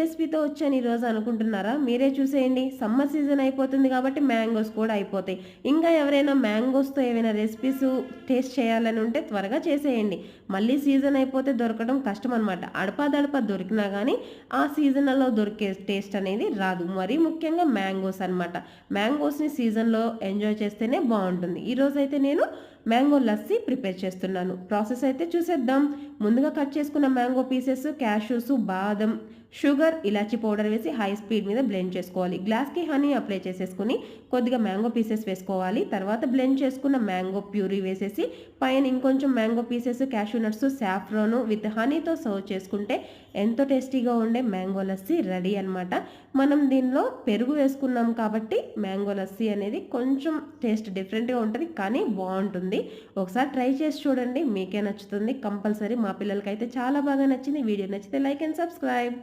రెసిపీతో వచ్చాను ఈరోజు అనుకుంటున్నారా? మీరే చూసేయండి. సమ్మర్ సీజన్ అయిపోతుంది కాబట్టి మ్యాంగోస్ కూడా అయిపోతాయి. ఇంకా ఎవరైనా మ్యాంగోస్తో ఏమైనా రెసిపీస్ టేస్ట్ చేయాలని ఉంటే త్వరగా చేసేయండి. మళ్ళీ సీజన్ అయిపోతే దొరకడం కష్టం అనమాట అడపాదడప దొరికినా కానీ ఆ సీజన్లో దొరికే టేస్ట్ అనేది రాదు. మరీ ముఖ్యంగా మ్యాంగోస్ అనమాట మ్యాంగోస్ని సీజన్లో ఎంజాయ్ చేస్తేనే బాగుంటుంది. ఈరోజైతే నేను మ్యాంగో లస్సీ ప్రిపేర్ చేస్తున్నాను. ప్రాసెస్ అయితే చూసేద్దాం. ముందుగా కట్ చేసుకున్న మ్యాంగో పీసెస్ క్యాషూస్ బాదం షుగర్ షుగర్ ఇలాచి పౌడర్ వేసి హై స్పీడ్ మీద బ్లెండ్ చేసుకోవాలి. గ్లాస్కి హనీ అప్లై చేసేసుకుని కొద్దిగా మ్యాంగో పీసెస్ వేసుకోవాలి. తర్వాత బ్లెండ్ చేసుకున్న మ్యాంగో ప్యూరీ వేసేసి పైన ఇంకొంచెం mango pieces cashew nuts saffron with హనీతో serve చేసుకుంటే ఎంతో టేస్టీగా ఉండే మ్యాంగో లస్సీ రెడీ అనమాట మనం దీనిలో పెరుగు వేసుకున్నాం కాబట్టి మ్యాంగో లస్సీ అనేది కొంచెం టేస్ట్ డిఫరెంట్గా ఉంటుంది కానీ బాగుంటుంది. ఒకసారి ట్రై చేసి చూడండి. మీకే నచ్చుతుంది. కంపల్సరీ మా పిల్లలకైతే చాలా బాగా నచ్చింది. వీడియో నచ్చితే లైక్ అండ్ సబ్స్క్రైబ్.